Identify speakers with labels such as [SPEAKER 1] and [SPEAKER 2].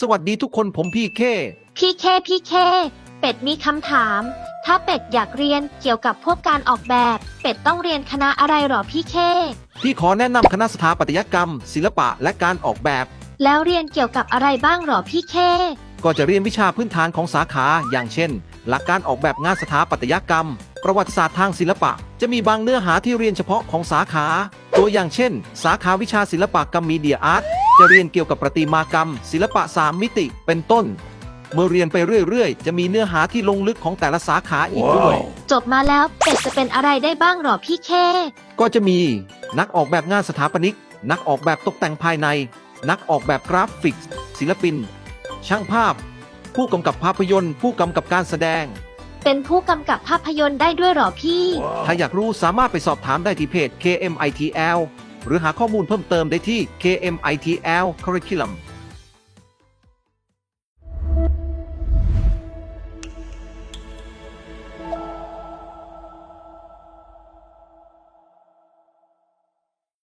[SPEAKER 1] สวัสดีทุกคนผมพี่เค
[SPEAKER 2] พี่เคพี่เค เป็ดมีคำถาม ถ้าเป็ดอยากเรียนเกี่ยวกับพวกการออกแบบ เป็ดต้องเรียนคณะอะไรหรอพี่เค
[SPEAKER 1] พี่ขอแนะนำคณะสถาปัตยกรรม ศิลปะและการออกแบบ
[SPEAKER 2] แล้วเรียนเกี่ยวกับอะไรบ้างหรอพี่เค
[SPEAKER 1] ก็จะเรียนวิชาพื้นฐานของสาขา อย่างเช่น หลักการออกแบบงานสถาปัตยกรรม ประวัติศาสตร์ทางศิลปะ จะมีบางเนื้อหาที่เรียนเฉพาะของสาขา ตัวอย่างเช่น สาขาวิชาศิลปกรรมมีเดียอาร์ต จะเรียนเกี่ยวกับประติมากรรม ศิลปะสามมิติเป็นต้น เมื่อเรียนไปเรื่อยๆ จะมีเนื้อหาที่ลงลึกของแต่ละสาขาอีกด้วย
[SPEAKER 2] จบมาแล้วเป็ดจะเป็นอะไรได้บ้างหรอพี่เค
[SPEAKER 1] ก็จะมีนักออกแบบงานสถาปนิก นักออกแบบตกแต่งภายใน นักออกแบบกราฟิกส์ศิลปิน ช่างภาพ ผู้กำกับภาพยนตร์ ผู้กำกับการแสดง
[SPEAKER 2] เป็นผู้กำกับภาพยนตร์ได้ด้วยหรอพี่
[SPEAKER 1] ถ้าอยากรู้สามารถไปสอบถามได้ที่เพจ KMITL หรือหาข้อมูลเพิ่มเติมได้ที่ KMITL Curriculum